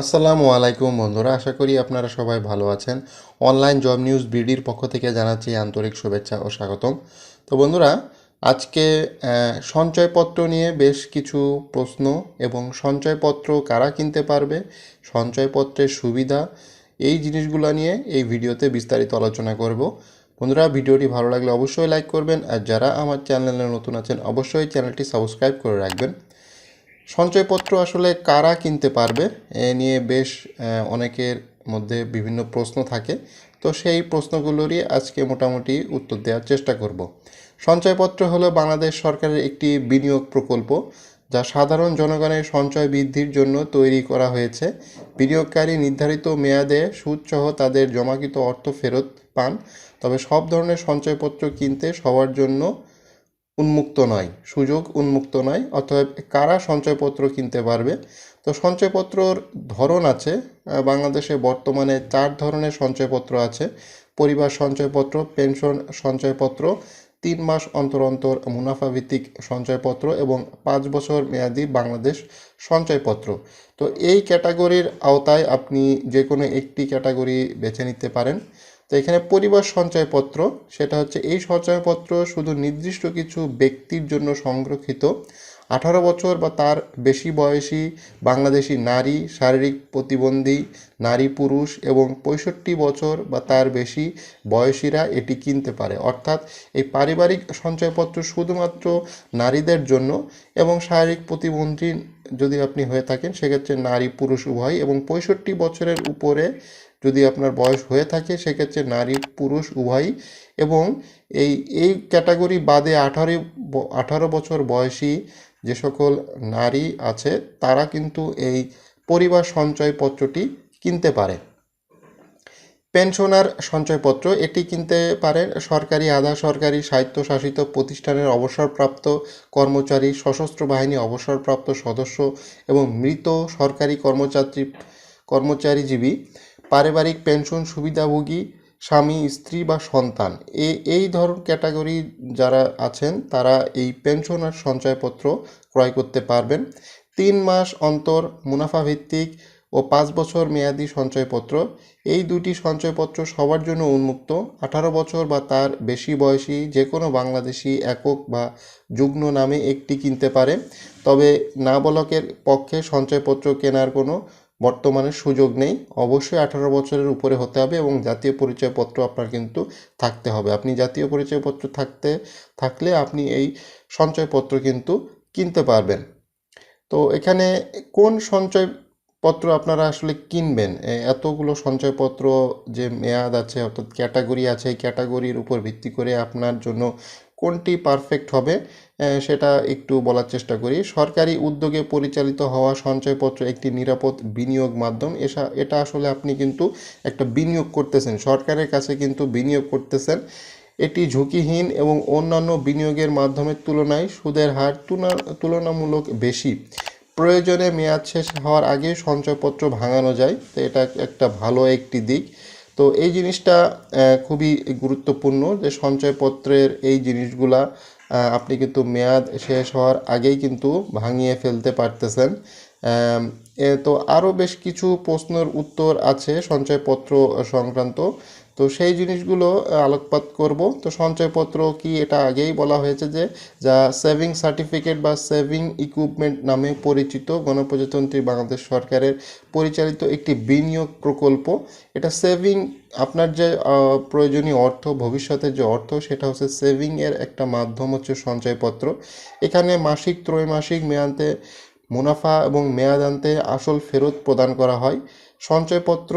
আসসালামু আলাইকুম বন্ধুরা, আশা করি আপনারা সবাই ভালো আছেন। অনলাইন জব নিউজ বিডির পক্ষ থেকে জানাচ্ছি আন্তরিক শুভেচ্ছা ও স্বাগতম। তো বন্ধুরা, আজকে সঞ্চয়পত্র নিয়ে বেশ কিছু প্রশ্ন এবং সঞ্চয়পত্র কারা কিনতে পারবে, সঞ্চয়পত্রের সুবিধা, এই জিনিসগুলো নিয়ে এই ভিডিওতে বিস্তারিত আলোচনা করব। বন্ধুরা, ভিডিওটি ভালো লাগলে অবশ্যই লাইক করবেন, আর যারা আমার চ্যানেলে নতুন আছেন, অবশ্যই চ্যানেলটি সাবস্ক্রাইব করে রাখবেন। সঞ্চয়পত্র আসলে কারা কিনতে পারবে, এ নিয়ে বেশ অনেকের মধ্যে বিভিন্ন প্রশ্ন থাকে। তো সেই প্রশ্নগুলোরই আজকে মোটামুটি উত্তর দেওয়ার চেষ্টা করব। সঞ্চয়পত্র হলো বাংলাদেশ সরকারের একটি বিনিয়োগ প্রকল্প, যা সাধারণ জনগণের সঞ্চয় বৃদ্ধির জন্য তৈরি করা হয়েছে। বিনিয়োগকারী নির্ধারিত মেয়াদে সুদসহ তাদের জমাকৃত অর্থ ফেরত পান, তবে সব ধরনের সঞ্চয়পত্র কিনতে সবার জন্য উন্মুক্ত নয়, সুযোগ উন্মুক্ত নয়, অতএব কারা সঞ্চয়পত্র কিনতে পারবে? তো সঞ্চয়পত্রর ধরন আছে বাংলাদেশে বর্তমানে চার ধরনের সঞ্চয়পত্র আছে, পরিবার সঞ্চয়পত্র, পেনশন সঞ্চয়পত্র, তিন মাস অন্তর অন্তর মুনাফা ভিত্তিক সঞ্চয়পত্র এবং পাঁচ বছর মেয়াদি বাংলাদেশ সঞ্চয়পত্র। তো এই ক্যাটাগরির আওতায় আপনি যে কোনো একটি ক্যাটাগরি বেছে নিতে পারেন। তো এখানে পরিবার সঞ্চয়পত্র, সেটা হচ্ছে এই সঞ্চয়পত্র শুধু নির্দিষ্ট কিছু ব্যক্তির জন্য সংরক্ষিত। আঠারো বছর বা তার বেশি বয়সী বাংলাদেশি নারী, শারীরিক প্রতিবন্ধী, নারী পুরুষ এবং পঁয়ষট্টি বছর বা তার বেশি বয়সীরা এটি কিনতে পারে। অর্থাৎ এই পারিবারিক সঞ্চয়পত্র শুধুমাত্র নারীদের জন্য এবং শারীরিক প্রতিবন্ধী যদি আপনি হয়ে থাকেন, সেক্ষেত্রে নারী, পুরুষ, উভয় এবং পঁয়ষট্টি বছরের উপরে যদি আপনার বয়স হয়ে থাকে, সেক্ষেত্রে নারী, পুরুষ, উভয়ই এবং এই এই ক্যাটাগরি বাদে আঠারো আঠারো বছর বয়সী যে সকল নারী আছে, তারা কিন্তু এই পরিবার সঞ্চয়পত্রটি কিনতে পারে। পেনশনার সঞ্চয়পত্র, এটি কিনতে পারেন সরকারি, আধা সরকারি, স্বায়ত্তশাসিত প্রতিষ্ঠানের অবসরপ্রাপ্ত কর্মচারী, সশস্ত্র বাহিনী অবসরপ্রাপ্ত সদস্য এবং মৃত সরকারি কর্মচারী কর্মচারীজীবী। পারিবারিক পেনশন সুবিধাভোগী, স্বামী, স্ত্রী বা সন্তান। এ, এই ধরন ক্যাটাগরি যারা আছেন, তারা এই পেনশন আর সঞ্চয়পত্র ক্রয় করতে পারবেন। তিন মাস অন্তর মুনাফা ভিত্তিক ও পাঁচ বছর মেয়াদি সঞ্চয়পত্র। এই দুটি সঞ্চয়পত্র সবার জন্য উন্মুক্ত। আঠারো বছর বা তার বেশি বয়সী যে কোনো বাংলাদেশি একক বা যুগ্ম নামে একটি কিনতে পারে। তবে নাবালকের পক্ষে সঞ্চয়পত্র কেনার কোনো বর্তমানে সুযোগ নেই। অবশ্যই আঠারো বছরের উপরে হতে হবে এবং জাতীয় পরিচয়পত্র আপনার কিন্তু থাকতে হবে। আপনি জাতীয় পরিচয়পত্র থাকতে, থাকলে আপনি এই সঞ্চয়পত্র কিন্তু কিনতে পারবেন। তো এখানে কোন সঞ্চয়পত্র আপনারা আসলে কিনবেন? এতগুলো সঞ্চয়পত্র যে মেয়াদ আছে, অর্থাৎ ক্যাটাগরি আছে ক্যাটাগরির উপর ভিত্তি করে আপনার জন্য কোনটি পারফেক্ট হবে? সেটা একটু বলার চেষ্টা করি। সরকারি উদ্যোগে পরিচালিত হওয়া সঞ্চয়পত্র একটি নিরাপদ বিনিয়োগ মাধ্যম। এসা, এটা আসলে আপনি কিন্তু একটা বিনিয়োগ করতেছেন। সরকারের কাছে কিন্তু বিনিয়োগ করতেছেন। এটি ঝুঁকিহীন এবং অন্যান্য বিনিয়োগের মাধ্যমের তুলনায় সুদের হার তুলনা, তুলনামূলক বেশি। প্রয়োজনে মেয়াদ শেষ হওয়ার আগে সঞ্চয়পত্র ভাঙানো যায়। তো এটা একটা ভালো একটি দিক। তো এই জিনিসটা খুবই গুরুত্বপূর্ণ যে সঞ্চয়পত্রের এই জিনিসগুলা আপনি কিন্তু মেয়াদ শেষ হওয়ার আগেই কিন্তু ভাঙিয়ে ফেলতে পারতেছেন। তো আরও বেশ কিছু প্রশ্নের উত্তর আছে সঞ্চয়পত্র সংক্রান্ত। তো সেই জিনিসগুলো আলোকপাত করব। তো সঞ্চয়পত্র কি এটা আগেই বলা হয়েছে যে, যা সেভিং সার্টিফিকেট বা সেভিং ইকুইপমেন্ট নামে পরিচিত গণপ্রজাতন্ত্রী বাংলাদেশ সরকারের পরিচালিত একটি বিনিয়োগ প্রকল্প। এটা সেভিং আপনার যে প্রয়োজনীয় অর্থ, ভবিষ্যতের যে অর্থ, সেটা হচ্ছে সেভিংয়ের একটা মাধ্যম হচ্ছে সঞ্চয়পত্র। এখানে মাসিক, ত্রৈমাসিক মেয়ান্তে মুনাফা এবং মেয়াদান্তে আসল ফেরত প্রদান করা হয়। সঞ্চয়পত্র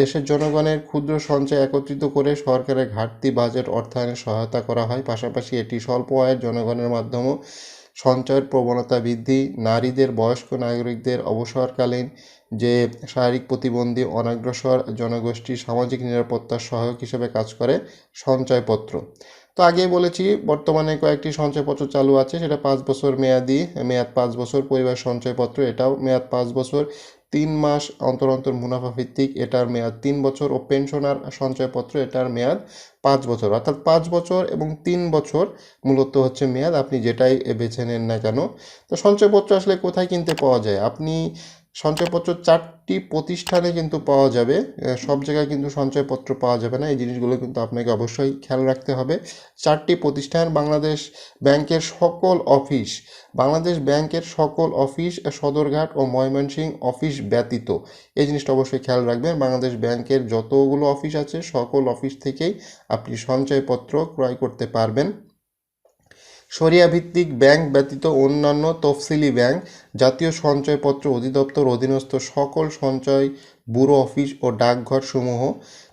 দেশের জনগণের ক্ষুদ্র সঞ্চয় একত্রিত করে সরকারের ঘাটতি বাজেট অর্থায়নে সহায়তা করা হয়। পাশাপাশি এটি স্বল্প আয়ের জনগণের মাধ্যমেও সঞ্চয়ের প্রবণতা বৃদ্ধি, নারীদের, বয়স্ক নাগরিকদের অবসরকালীন যে শারীরিক প্রতিবন্ধী, অনাগ্রসর জনগোষ্ঠী, সামাজিক নিরাপত্তার সহায়ক হিসেবে কাজ করে সঞ্চয়পত্র। তো আগেই বলেছি, বর্তমানে কয়েকটি সঞ্চয়পত্র চালু আছে, সেটা পাঁচ বছর মেয়াদি, মেয়াদ পাঁচ বছর, পরিবার সঞ্চয়পত্র এটাও মেয়াদ পাঁচ বছর। তিন মাস অন্তর অন্তর মুনাফা ভিত্তিক, এটার মেয়াদ তিন বছর ও পেনশনার সঞ্চয়পত্র, এটার মেয়াদ পাঁচ বছর। অর্থাৎ পাঁচ বছর এবং তিন বছর মূলত হচ্ছে মেয়াদ, আপনি যেটাই বেছে নেন না কেন। তো সঞ্চয়পত্র আসলে কোথায় কিনতে পাওয়া যায়? আপনি সঞ্চয়পত্র চারটি প্রতিষ্ঠানে কিন্তু পাওয়া যাবে। সব জায়গায় কিন্তু সঞ্চয়পত্র পাওয়া যাবে না। এই জিনিসগুলো কিন্তু আপনাকে অবশ্যই খেয়াল রাখতে হবে। চারটি প্রতিষ্ঠান, বাংলাদেশ ব্যাংকের সকল অফিস, বাংলাদেশ ব্যাংকের সকল অফিস, সদরঘাট ও ময়মনসিংহ অফিস ব্যতীত। এই জিনিসটা অবশ্যই খেয়াল রাখবেন। বাংলাদেশ ব্যাংকের যতগুলো অফিস আছে, সকল অফিস থেকেই আপনি সঞ্চয়পত্র ক্রয় করতে পারবেন। সরিয়া ভিত্তিক ব্যাংক ব্যতীত অন্যান্য তফসিলি ব্যাংক জাতীয় সঞ্চয়পত্র অধিদপ্তর অধীনস্থ সকল সঞ্চয় ব্যুরো অফিস ও ডাকঘর সমূহ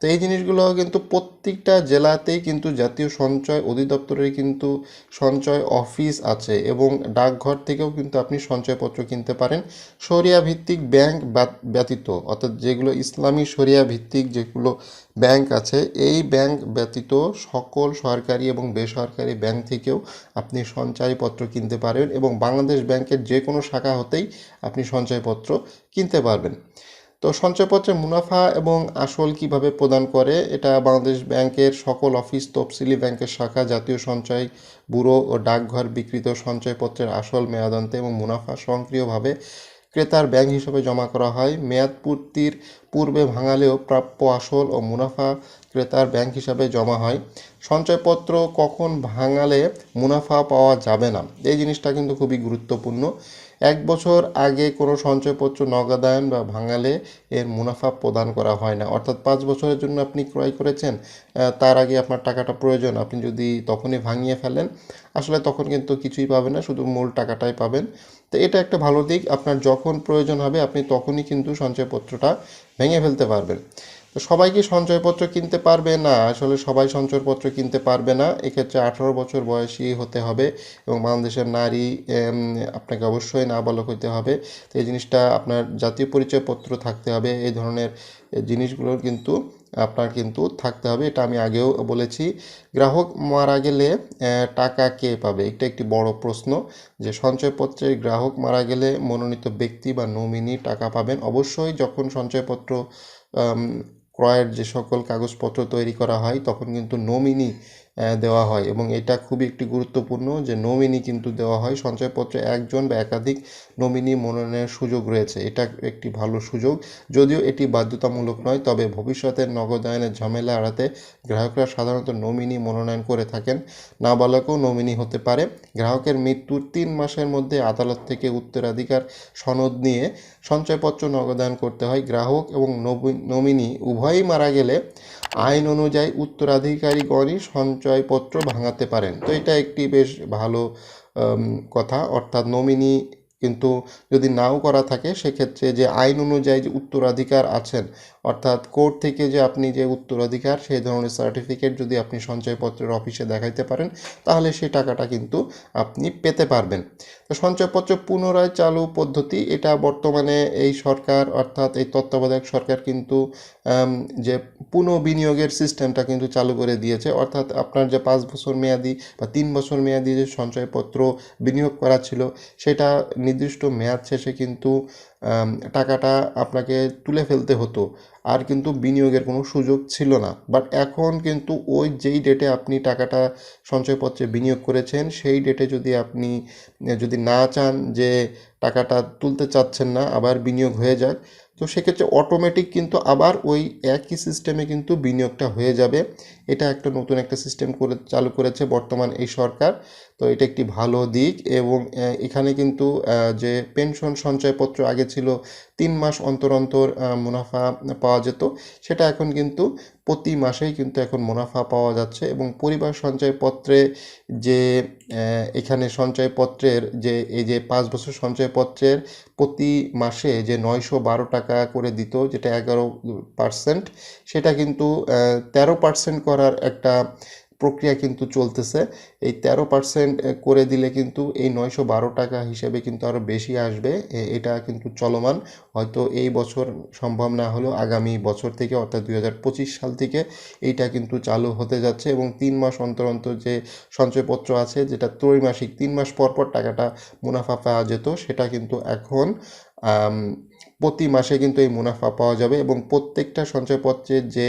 তো এই জিনিসগুলো কিন্তু প্রত্যেকটা জেলাতেই কিন্তু জাতীয় সঞ্চয় অধিদপ্তরের কিন্তু সঞ্চয় অফিস আছে এবং ডাকঘর থেকেও কিন্তু আপনি সঞ্চয়পত্র কিনতে পারেন। সরিয়া ভিত্তিক ব্যাংক ব্যত- ব্যতীত, অর্থাৎ যেগুলো ইসলামী সরিয়া ভিত্তিক যেগুলো ব্যাংক আছে, এই ব্যাংক ব্যতীত সকল সরকারি এবং বেসরকারি ব্যাংক থেকেও আপনি সঞ্চয়পত্র কিনতে পারেন এবং বাংলাদেশ ব্যাংকের যে কোনো শাখা হতেই আপনি সঞ্চয়পত্র কিনতে পারবেন। তো সঞ্চয়পত্রের মুনাফা এবং আসল কীভাবে প্রদান করে, এটা বাংলাদেশ ব্যাংকের সকল অফিস তফসিলি ব্যাংকের শাখা, জাতীয় সঞ্চয় ব্যুরো ও ডাকঘর বিকৃত সঞ্চয়পত্রের আসল মেয়াদান্তে এবং মুনাফা সক্রিয়ভাবে ক্রেতার ব্যাংক হিসাবে জমা করা হয়। মেয়াদ পূর্তির পূর্বে ভাঙালেও প্রাপ্য আসল ও মুনাফা ক্রেতার ব্যাংক হিসাবে জমা হয়। সঞ্চয়পত্র কখন ভাঙালে মুনাফা পাওয়া যাবে না, এই জিনিসটা কিন্তু খুবই গুরুত্বপূর্ণ। এক বছর আগে কোনো সঞ্চয়পত্র নগদায়ন বা ভাঙালে এর মুনাফা প্রদান করা হয় না। অর্থাৎ পাঁচ বছরের জন্য আপনি ক্রয় করেছেন তার আগে আপনার টাকাটা প্রয়োজন। আপনি যদি তখনই ভাঙিয়ে ফেলেন, আসলে তখন কিন্তু কিছুই পাবেন না, শুধু মূল টাকাটাই পাবেন। তো এটা একটা ভালো দিক। আপনার যখন প্রয়োজন হবে, আপনি তখনই কিন্তু সঞ্চয়পত্রটা ভেঙে ফেলতে পারবেন। তো সবাই কি সঞ্চয়পত্র কিনতে পারবে? না, আসলে সবাই সঞ্চয়পত্র কিনতে পারবে না। এক্ষেত্রে আঠারো বছর বয়সী হতে হবে এবং বাংলাদেশের নারী আপনাকে অবশ্যই নাবালক হতে হবে। তো এই জিনিসটা আপনার জাতীয় পরিচয়পত্র থাকতে হবে। এই ধরনের জিনিসগুলোর কিন্তু আপনার কিন্তু থাকতে হবে। এটা আমি আগেও বলেছি। গ্রাহক মারা গেলে টাকা কে পাবে? এটা একটি বড় প্রশ্ন। যে সঞ্চয়পত্রের গ্রাহক মারা গেলে মনোনীত ব্যক্তি বা নমিনি টাকা পাবেন। অবশ্যই যখন সঞ্চয়পত্র ক্রয়ের যে সকল কাগজপত্র তৈরি করা হয় তখন কিন্তু নমিনি দেওয়া হয় এবং এটা খুবই একটি গুরুত্বপূর্ণ যে নমিনি কিন্তু দেওয়া হয়। সঞ্চয়পত্রে একজন বা একাধিক নমিনি মনোনয়নের সুযোগ রয়েছে। এটা একটি ভালো সুযোগ। যদিও এটি বাধ্যতামূলক নয়, তবে ভবিষ্যতের নগদায়নের ঝামেলা এড়াতে গ্রাহকরা সাধারণত নমিনি মনোনয়ন করে থাকেন। নাবালকও নমিনি হতে পারে। গ্রাহকের মৃত্যুর তিন মাসের মধ্যে আদালত থেকে উত্তরাধিকার সনদ নিয়ে সঞ্চয়পত্র নগদায়ন করতে হয়। গ্রাহক এবং নমিনি উভয়ই মারা গেলে আইন অনুযায়ী উত্তরাধিকারীগণই সঞ্চয়পত্র ভাঙাতে পারেন। তো এটা একটি বেশ ভালো কথা। অর্থাৎ নমিনি কিন্তু যদি নাও করা থাকে, সেক্ষেত্রে যে আইন অনুযায়ী যে উত্তরাধিকার আছেন অর্থাৎ কোর্ট থেকে যে আপনি যে উত্তরাধিকার, সেই ধরনের সার্টিফিকেট যদি আপনি সঞ্চয়পত্রের অফিসে দেখাইতে পারেন, তাহলে সেই টাকাটা কিন্তু আপনি পেতে পারবেন। তো সঞ্চয়পত্র পুনরায় চালু পদ্ধতি, এটা বর্তমানে এই সরকার, অর্থাৎ এই তত্ত্বাবধায়ক সরকার কিন্তু যে পুনঃবিনিয়োগের সিস্টেমটা কিন্তু চালু করে দিয়েছে। অর্থাৎ আপনার যে পাঁচ বছর মেয়াদি বা তিন বছর মেয়াদি যে সঞ্চয়পত্র বিনিয়োগ করা ছিল, সেটা নির্দিষ্ট মেয়াদ শেষে কিন্তু টাকাটা আপনাকে তুলে ফেলতে হতো। আর কিন্তু বিনিয়োগের কোনো সুযোগ ছিল না। বাট এখন কিন্তু ওই যেই ডেটে আপনি টাকাটা সঞ্চয়পত্রে বিনিয়োগ করেছেন, সেই ডেটে যদি আপনি, যদি না চান যে টাকাটা তুলতে চাচ্ছেন না, আবার বিনিয়োগ হয়ে যাক তো সেক্ষেত্রে অটোমেটিক কিন্তু আবার ওই একই সিস্টেমে কিন্তু বিনিয়োগটা হয়ে যাবে। এটা একটা নতুন একটা সিস্টেম করে, চালু করেছে বর্তমান এই সরকার। তো এটা একটি ভালো দিক এবং এখানে কিন্তু যে পেনশন সঞ্চয়পত্র আগে ছিল তিন মাস অন্তর অন্তর মুনাফা পাওয়া যেত, সেটা এখন কিন্তু প্রতি মাসেই কিন্তু এখন মুনাফা পাওয়া যাচ্ছে এবং পরিবার সঞ্চয়পত্রে যে এখানে সঞ্চয়পত্রের যে, এই যে পাঁচ বছর সঞ্চয়পত্রের প্রতি মাসে যে নয়শো বারো টাকা করে দিত, যেটা এগারো পার্সেন্ট, সেটা কিন্তু তেরো পার্সেন্ট করার একটা প্রক্রিয়া কিন্তু চলতেছে। এই তেরো পার্সেন্ট করে দিলে কিন্তু এই নয়শো বারো টাকা হিসেবে কিন্তু আরও বেশি আসবে। এটা কিন্তু চলমান। হয়তো এই বছর সম্ভব না হলেও আগামী বছর থেকে, অর্থাৎ দুই হাজার পঁচিশ সাল থেকে এইটা কিন্তু চালু হতে যাচ্ছে এবং তিন মাস অন্তর অন্তর যে সঞ্চয়পত্র আছে, যেটা ত্রৈমাসিক, তিন মাস পর পর টাকাটা মুনাফা পাওয়া যেত, সেটা কিন্তু এখন প্রতি মাসে কিন্তু এই মুনাফা পাওয়া যাবে এবং প্রত্যেকটা সঞ্চয়পত্রের যে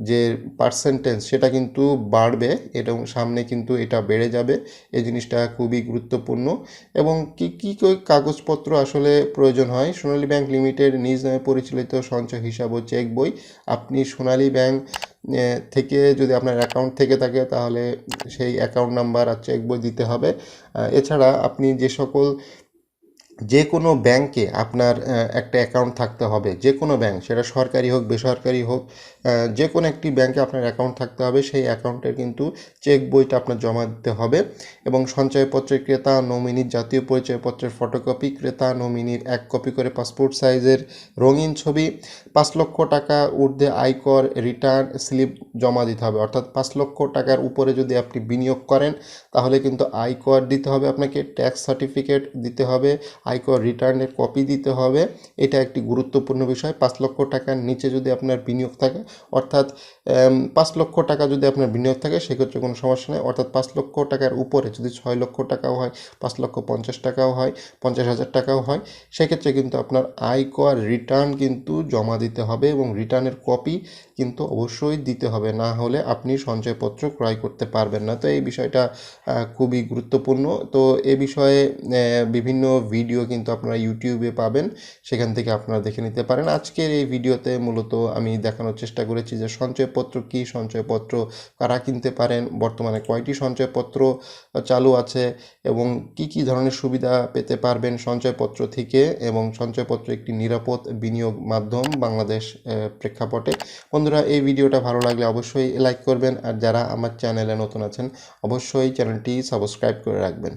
যে পার্সেন্টেজ সেটা কিন্তু বাড়বে এবং সামনে কিন্তু এটা বেড়ে যাবে। এই জিনিসটা খুবই গুরুত্বপূর্ণ। এবং কি কি কাগজপত্র আসলে প্রয়োজন হয়? সোনালী ব্যাংক লিমিটেড নিজ নামে পরিচালিত সঞ্চয় হিসাব ও চেক বই। আপনি সোনালী ব্যাংক থেকে যদি আপনার অ্যাকাউন্ট থেকে থাকে, তাহলে সেই অ্যাকাউন্ট নাম্বার আর চেক বই দিতে হবে। এছাড়া আপনি যে সকল যে কোনো ব্যাংকে আপনার একটা অ্যাকাউন্ট থাকতে হবে, যে কোনো ব্যাংক, সেটা সরকারি হোক, বেসরকারি হোক যে কোনো একটি ব্যাংকে আপনার অ্যাকাউন্ট থাকতে হবে, সেই অ্যাকাউন্টের কিন্তু চেক বইটা আপনার জমা দিতে হবে এবং সঞ্চয়পত্রের ক্রেতা নমিনির জাতীয় পরিচয়পত্রের ফটোকপি ক্রেতা নমিনির এক কপি করে পাসপোর্ট সাইজের রঙিন ছবি, পাঁচ লক্ষ টাকা ঊর্ধ্বে আয়কর রিটার্ন স্লিপ জমা দিতে হবে। অর্থাৎ পাঁচ লক্ষ টাকার উপরে যদি আপনি বিনিয়োগ করেন, তাহলে কিন্তু আয়কর দিতে হবে, আপনাকে ট্যাক্স সার্টিফিকেট দিতে হবে আয়কর রিটার্নের কপি দিতে হবে। এটা একটি গুরুত্বপূর্ণ বিষয়। পাঁচ লক্ষ টাকার নিচে যদি আপনার বিনিয়োগ থাকে, অর্থাৎ পাঁচ লক্ষ টাকা যদি আপনার বিনিয়োগ থাকে, সেক্ষেত্রে কোনো সমস্যা নেই। অর্থাৎ পাঁচ লক্ষ টাকার উপরে যদি ছয় লক্ষ টাকাও হয়, পাঁচ লক্ষ পঞ্চাশ টাকাও হয়, পঞ্চাশ হাজার টাকাও হয়, সেক্ষেত্রে কিন্তু আপনার আয়কর রিটার্ন কিন্তু জমা দিতে হবে এবং রিটার্নের কপি কিন্তু অবশ্যই দিতে হবে। না হলে আপনি সঞ্চয়পত্র ক্রয় করতে পারবেন না। তো এই বিষয়টা খুবই গুরুত্বপূর্ণ। তো এ বিষয়ে বিভিন্ন ভিডিও কিন্তু আপনারা ইউটিউবে পাবেন। সেখান থেকে আপনারা দেখে নিতে পারেন। আজকের এই ভিডিওতে মূলত আমি দেখানোর চেষ্টা করেছি যে সঞ্চয়পত্র, কী সঞ্চয়পত্র কারা কিনতে পারেন, বর্তমানে কয়টি সঞ্চয়পত্র চালু আছে এবং কি কি ধরনের সুবিধা পেতে পারবেন সঞ্চয়পত্র থেকে এবং সঞ্চয়পত্র একটি নিরাপদ বিনিয়োগ মাধ্যম বাংলাদেশ প্রেক্ষাপটে। বন্ধুরা, এই ভিডিওটা ভালো লাগলে অবশ্যই লাইক করবেন আর যারা আমার চ্যানেলে নতুন আছেন, অবশ্যই চ্যানেলটি সাবস্ক্রাইব করে রাখবেন।